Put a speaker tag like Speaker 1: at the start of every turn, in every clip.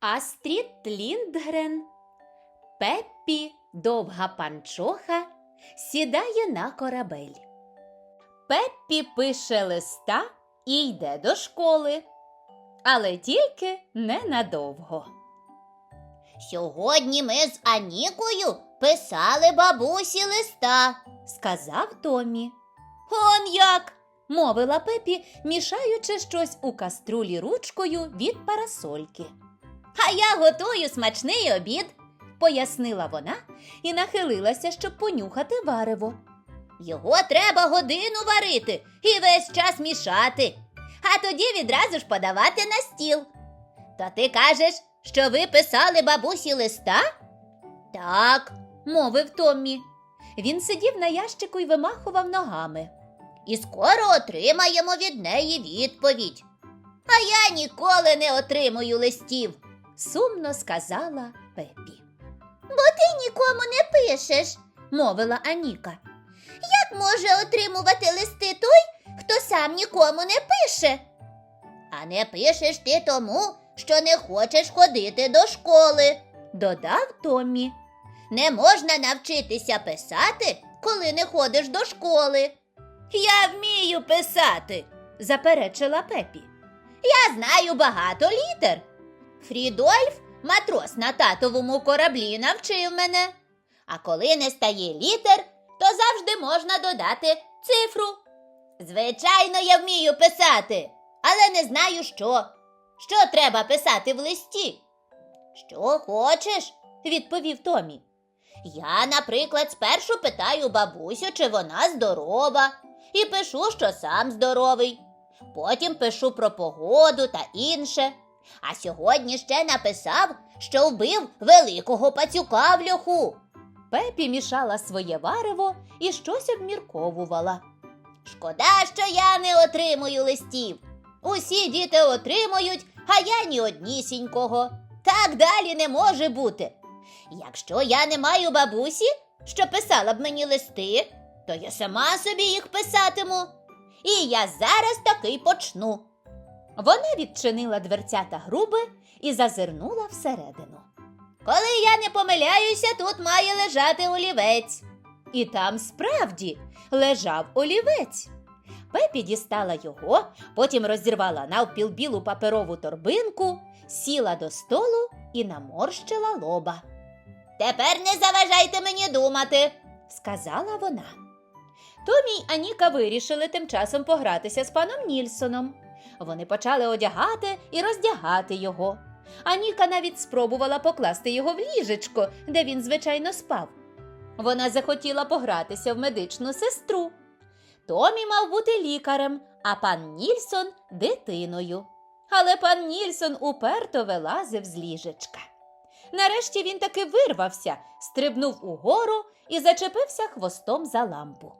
Speaker 1: Астрід Ліндгрен, Пеппі, довга панчоха, сідає на корабель. Пеппі пише листа і йде до школи, але тільки ненадовго.
Speaker 2: Сьогодні ми з Анікою писали бабусі листа.
Speaker 1: сказав Томі. Он як? мовила Пепі, мішаючи щось у каструлі ручкою від парасольки. А я готую смачний обід, пояснила вона і нахилилася, щоб понюхати варево.
Speaker 2: Його треба годину варити і весь час мішати, а тоді відразу ж подавати на стіл. То ти кажеш, що ви писали бабусі листа? Так,
Speaker 1: мовив Томмі. Він сидів на ящику і вимахував ногами.
Speaker 2: і скоро отримаємо від неї відповідь. А я ніколи не отримую листів.
Speaker 1: Сумно сказала Пепі.
Speaker 2: Бо Ти нікому не пишеш.
Speaker 1: Мовила Аніка.
Speaker 2: Як може отримувати листи той, хто сам нікому не пише? А не пишеш ти тому, що не хочеш ходити до школи.
Speaker 1: Додав Томмі.
Speaker 2: Не можна навчитися писати, коли не ходиш до школи.
Speaker 1: Я вмію писати, заперечила Пепі.
Speaker 2: Я знаю багато літер. Фрідольф, матрос на татовому кораблі, навчив мене. А коли не стає літер, то завжди можна додати цифру. Звичайно, я вмію писати, але не знаю що. Що треба писати в листі? Що хочеш,
Speaker 1: відповів Томі.
Speaker 2: Я, наприклад, спершу питаю бабусю, чи вона здорова, і пишу, що сам здоровий. Потім пишу про погоду та інше. А сьогодні ще написав, що вбив великого пацюка в льоху.
Speaker 1: Пепі мішала своє варево і щось обмірковувала.
Speaker 2: Шкода, що я не отримую листів. Усі діти отримують, а я ні однісінького. Так далі не може бути. Якщо я не маю бабусі, що писала б мені листи, то я сама собі їх писатиму. І я зараз таки почну.
Speaker 1: Вона відчинила дверцята груби і зазирнула всередину.
Speaker 2: Коли я не помиляюся, тут має лежати олівець.
Speaker 1: І там справді лежав олівець. Пепі дістала його, потім розірвала навпіл білу паперову торбинку, сіла до столу і наморщила лоба,
Speaker 2: Тепер не заважайте мені думати.
Speaker 1: сказала вона. Томі й Аніка вирішили тим часом погратися з паном Нільсоном. Вони почали одягати і роздягати його. Аніка навіть спробувала покласти його в ліжечко, де він, звичайно, спав. Вона захотіла погратися в медичну сестру. Томі мав бути лікарем, а пан Нільсон дитиною. Але пан Нільсон уперто вилазив з ліжечка. Нарешті він таки вирвався, стрибнув угору і зачепився хвостом за лампу.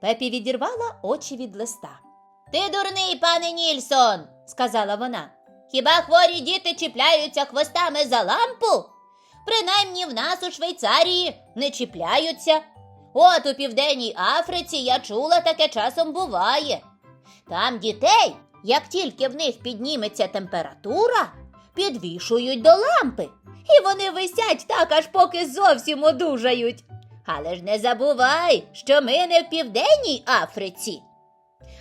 Speaker 1: Пепі відірвала очі від листа.
Speaker 2: Ти дурний, пане Нільсон,
Speaker 1: Сказала вона.
Speaker 2: Хіба хворі діти чіпляються хвостами за лампу? Принаймні в нас у Швейцарії не чіпляються. От у Південній Африці я чула, таке часом буває. Там дітей, як тільки в них підніметься температура, підвішують до лампи, і вони висять так, аж поки зовсім одужають. Але ж не забувай, що ми не в Південній Африці.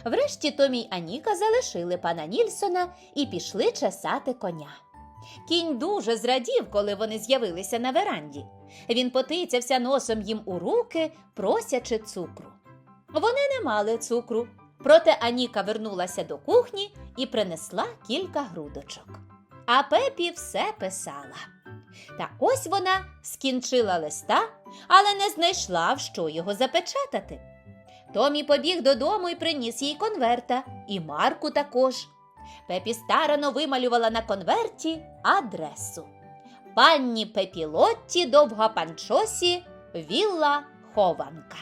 Speaker 1: Врешті Томі й Аніка залишили пана Нільсона і пішли чесати коня. Кінь дуже зрадів, коли вони з'явилися на веранді. Він потицявся носом їм у руки, просячи цукру. Вони не мали цукру, проте Аніка вернулася до кухні і принесла кілька грудочок. А Пепі все писала. Та ось вона скінчила листа, але не знайшла, в що його запечатати. Томі побіг додому і приніс їй конверта, і Марку також. Пепі старано вималювала на конверті адресу. Панні Пепілотті Довгопанчосі, Вілла Хованка.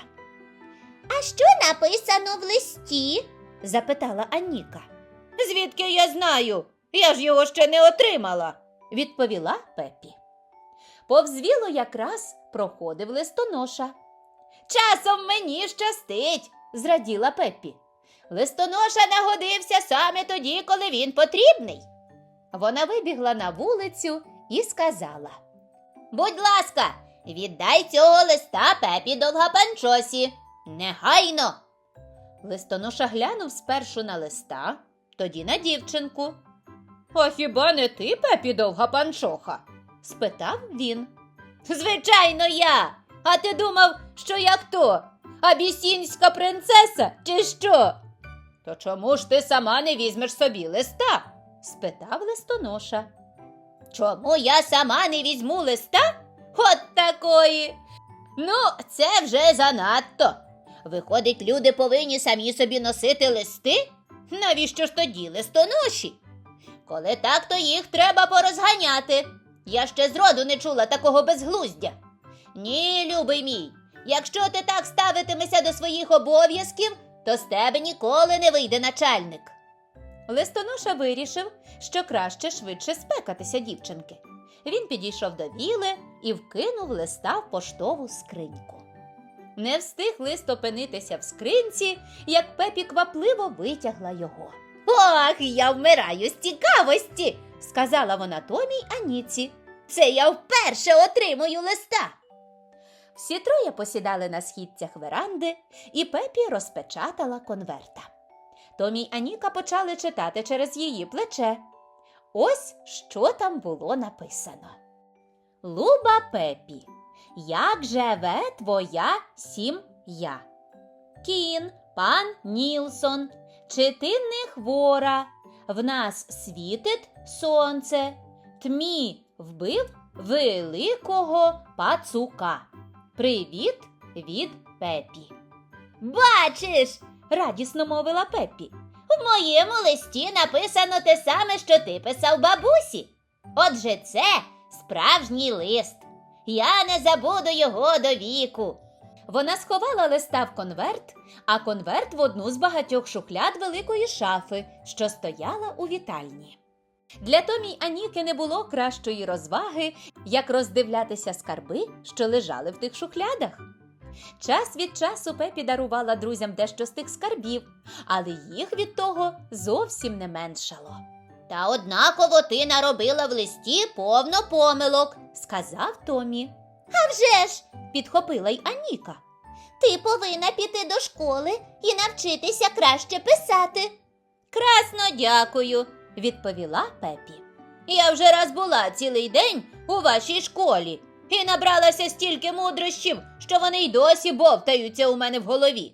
Speaker 2: А що написано в листі?
Speaker 1: запитала Аніка.
Speaker 2: Звідки я знаю? Я ж його ще не отримала.
Speaker 1: Відповіла Пепі. Повз віло якраз проходив листоноша.
Speaker 2: Часом мені щастить.
Speaker 1: Зраділа Пепі.
Speaker 2: Листоноша нагодився саме тоді, коли він потрібний.
Speaker 1: Вона вибігла на вулицю і сказала.
Speaker 2: Будь ласка, віддай цього листа пепі довгопанчосі. Негайно.
Speaker 1: Листоноша глянув спершу на листа, тоді на дівчинку. А хіба не ти, пепі довга панчоха? спитав він.
Speaker 2: Звичайно, я.
Speaker 1: А ти думав, що я хто? Абісінська принцеса, чи що? То чому ж ти сама не візьмеш собі листа? спитав листоноша.
Speaker 2: Чому я сама не візьму листа? От такої. Ну, це вже занадто. Виходить, люди повинні самі собі носити листи? Навіщо ж тоді листоноші? Коли так, то їх треба порозганяти. Я ще зроду не чула такого безглуздя. Ні, любий мій, якщо ти так ставитимешся до своїх обов'язків, то з тебе ніколи не вийде начальник.
Speaker 1: Листоноша вирішив, що краще швидше спекатися дівчинки. Він підійшов до віли і вкинув листа в поштову скриньку. Не встиг лист опинитися в скринці, як пепі квапливо витягла його.
Speaker 2: Ох, я вмираю з цікавості.
Speaker 1: Сказала вона Томі й Аніці.
Speaker 2: Це я вперше отримую листа.
Speaker 1: Всі троє посідали на східцях веранди, і Пепі розпечатала конверта. Томі й Аніка почали читати через її плече. Ось що там було написано. Луба Пепі, як живе твоя сім'я? Кін, пан Нілсон, чи ти не хвора? В нас світить сонце, тмі вбив великого пацука. Привіт від Пепі.
Speaker 2: Бачиш,
Speaker 1: Радісно мовила Пепі.
Speaker 2: в моєму листі написано те саме, що ти писав бабусі. Отже, це справжній лист. Я не забуду його до віку.
Speaker 1: Вона сховала листа в конверт, а конверт в одну з багатьох шухляд великої шафи, що стояла у вітальні. Для Томі Аніки не було кращої розваги, як роздивлятися скарби, що лежали в тих шухлядах. Час від часу Пепі дарувала друзям дещо з тих скарбів, але їх від того зовсім не меншало.
Speaker 2: Та однаково ти наробила в листі повно помилок.
Speaker 1: Сказав Томі,
Speaker 2: А вже ж,
Speaker 1: підхопила й Аніка.
Speaker 2: ти повинна піти до школи і навчитися краще писати.
Speaker 1: Красно дякую, відповіла Пепі. Я вже раз була цілий день у вашій школі і набралася стільки мудрощів, що вони й досі бовтаються у мене в голові.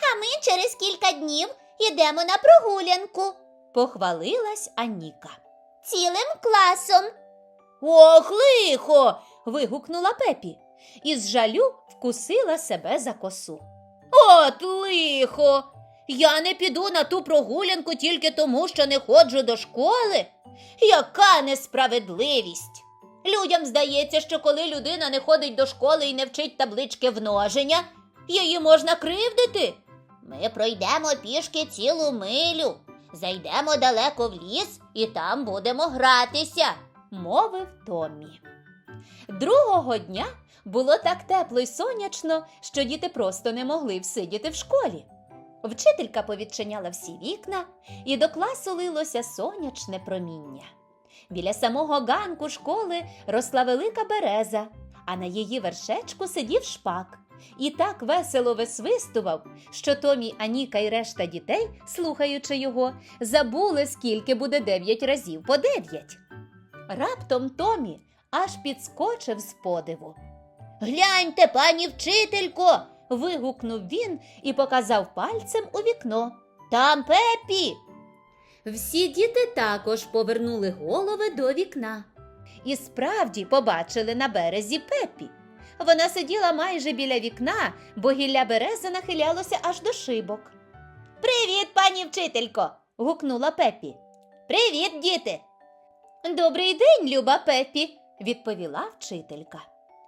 Speaker 2: А ми через кілька днів йдемо на прогулянку
Speaker 1: Похвалилась Аніка.
Speaker 2: цілим класом.
Speaker 1: Ох, лихо. вигукнула Пепі і з жалю вкусила себе за косу. От лихо. Я не піду на ту прогулянку тільки тому, що не ходжу до школи. Яка несправедливість! Людям здається, що коли людина не ходить до школи і не вчить таблички множення, її можна кривдити.
Speaker 2: Ми пройдемо пішки цілу милю, зайдемо далеко в ліс і там будемо гратися.
Speaker 1: мовив Томмі. Другого дня було так тепло й сонячно, що діти просто не могли всидіти в школі. Вчителька повідчиняла всі вікна, і до класу лилося сонячне проміння. Біля самого ганку школи росла велика береза, а на її вершечку сидів шпак. І так весело висвистував, що Томі, Аніка і решта дітей, слухаючи його, забули, скільки буде дев'ять разів по дев'ять. Раптом Томі аж підскочив з подиву.
Speaker 2: Гляньте, пані вчителько,
Speaker 1: Вигукнув він і показав пальцем у вікно.
Speaker 2: там Пепі.
Speaker 1: Всі діти також повернули голови до вікна. І справді побачили на березі Пепі. Вона сиділа майже біля вікна, бо гілля берези нахилялося аж до шибок.
Speaker 2: Привіт, пані вчителько.
Speaker 1: гукнула Пепі.
Speaker 2: Привіт, діти.
Speaker 1: Добрий день, люба Пепі, відповіла вчителька.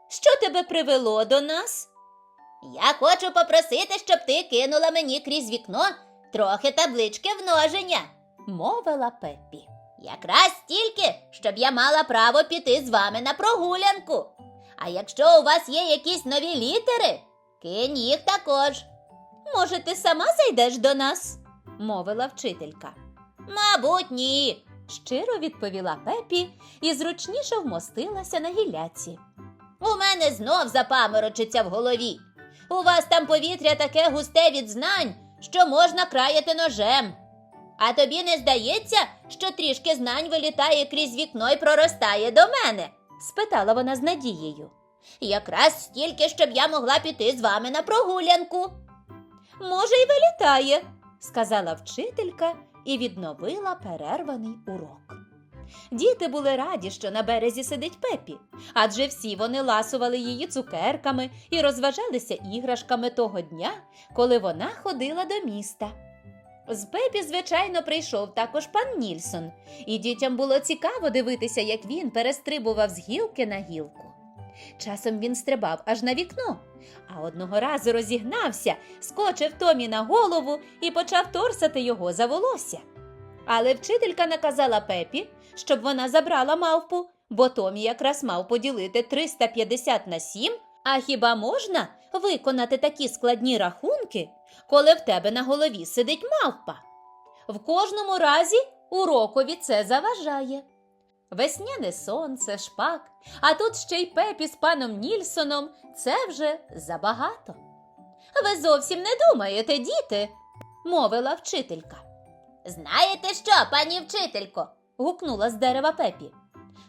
Speaker 1: Що тебе привело до нас?
Speaker 2: Я хочу попросити, щоб ти кинула мені крізь вікно трохи таблички множення.
Speaker 1: мовила Пепі.
Speaker 2: Якраз стільки, щоб я мала право піти з вами на прогулянку. А якщо у вас є якісь нові літери, кинь їх також.
Speaker 1: Може, ти сама зайдеш до нас? мовила вчителька.
Speaker 2: Мабуть, ні.
Speaker 1: щиро відповіла Пепі і зручніше вмостилася на гілляці.
Speaker 2: У мене знов запаморочиться в голові. У вас там повітря таке густе від знань, що можна краяти ножем. А тобі не здається, що трішки знань вилітає крізь вікно і проростає до мене?
Speaker 1: спитала вона з надією.
Speaker 2: Якраз стільки, щоб я могла піти з вами на прогулянку.
Speaker 1: Може, й вилітає, сказала вчителька і відновила перерваний урок. Діти були раді, що на березі сидить Пепі, адже всі вони ласували її цукерками і розважалися іграшками того дня, коли вона ходила до міста. З Пепі, звичайно, прийшов також пан Нільсон, і дітям було цікаво дивитися, як він перестрибував з гілки на гілку. Часом він стрибав аж на вікно, а одного разу розігнався, скочив Томі на голову і почав торсати його за волосся. Але вчителька наказала Пепі, щоб вона забрала мавпу, бо Томі якраз мав поділити 350 на 7, а хіба можна виконати такі складні рахунки, коли в тебе на голові сидить мавпа? В кожному разі урокові це заважає. Весняне сонце, шпак, а тут ще й Пепі з паном Нільсоном це вже забагато. Ви зовсім не думаєте, діти, мовила вчителька.
Speaker 2: Знаєте що, пані вчителько?
Speaker 1: Гукнула з дерева Пепі.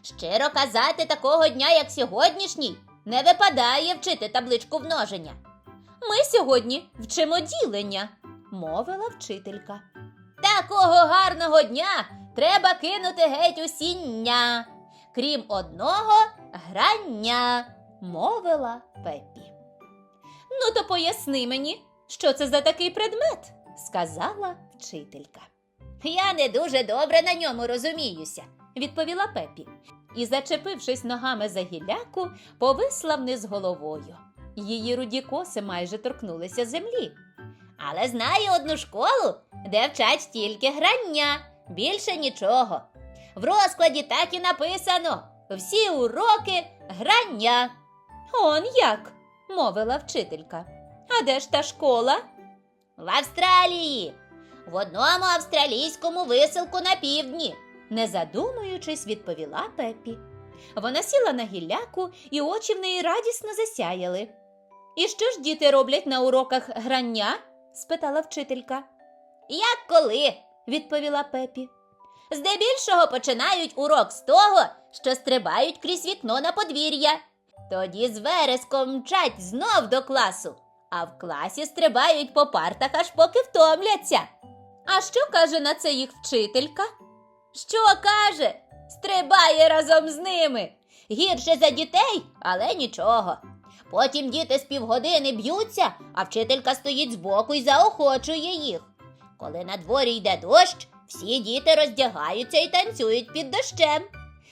Speaker 2: Щиро казати, такого дня, як сьогоднішній, не випадає вчити табличку множення.
Speaker 1: Ми сьогодні вчимо ділення, мовила вчителька.
Speaker 2: Такого гарного дня треба кинути геть усіння, крім одного грання.
Speaker 1: мовила Пепі. Ну, то поясни мені, що це за такий предмет, сказала вчителька.
Speaker 2: Я не дуже добре на ньому розуміюся.
Speaker 1: відповіла Пепі, і, зачепившись ногами за гілляку, повисла вниз головою. Її руді коси майже торкнулися землі.
Speaker 2: Але знаю одну школу, де вчать тільки грання, більше нічого. В розкладі так і написано: всі уроки грання.
Speaker 1: Он як? мовила вчителька. А де ж та школа?
Speaker 2: В Австралії, в одному австралійському виселку на півдні.
Speaker 1: не задумуючись, відповіла Пепі. Вона сіла на гілляку, і очі в неї радісно засяяли. І що ж діти роблять на уроках грання? спитала вчителька.
Speaker 2: Як коли?
Speaker 1: Відповіла Пепі.
Speaker 2: Здебільшого починають урок з того, що стрибають крізь вікно на подвір'я. Тоді з вереском мчать знов до класу, а в класі стрибають по партах, аж поки втомляться.
Speaker 1: А що каже на це їх вчителька?
Speaker 2: Що каже? Стрибає разом з ними. Гірше за дітей, але нічого. Потім діти з півгодини б'ються, а вчителька стоїть збоку і заохочує їх. Коли на дворі йде дощ, всі діти роздягаються і танцюють під дощем.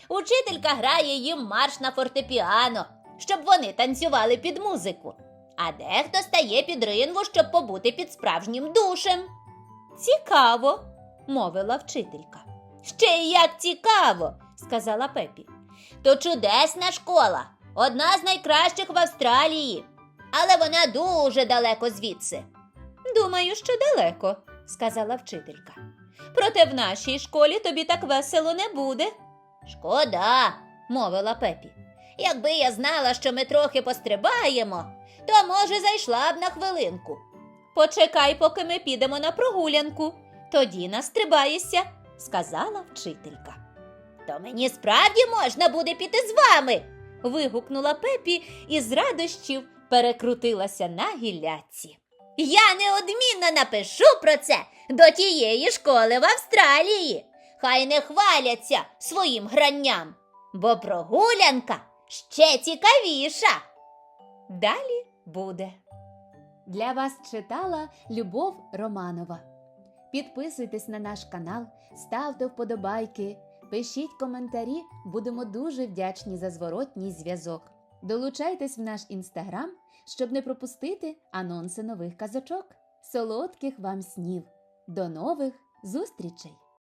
Speaker 2: Учителька грає їм марш на фортепіано, щоб вони танцювали під музику. А дехто стає під ринву, щоб побути під справжнім душем.
Speaker 1: Цікаво, мовила вчителька.
Speaker 2: Ще як цікаво, сказала Пепі. То чудесна школа, одна з найкращих в Австралії, але вона дуже далеко звідси.
Speaker 1: Думаю, що далеко, сказала вчителька. Проте в нашій школі тобі так весело не буде.
Speaker 2: Шкода, мовила Пепі. Якби я знала, що ми трохи пострибаємо, то, може, зайшла б на хвилинку.
Speaker 1: Почекай, поки ми підемо на прогулянку. Тоді настрибаєшся, сказала вчителька.
Speaker 2: То мені справді можна буде піти з вами.
Speaker 1: Вигукнула Пепі і з радощів перекрутилася на гілляці.
Speaker 2: Я неодмінно напишу про це до тієї школи в Австралії. Хай не хваляться своїм гранням, бо прогулянка ще цікавіша.
Speaker 1: Далі буде. Для вас читала Любов Романова. Підписуйтесь на наш канал, ставте вподобайки, пишіть коментарі, будемо дуже вдячні за зворотній зв'язок. Долучайтесь в наш інстаграм, щоб не пропустити анонси нових казочок. Солодких вам снів! До нових зустрічей!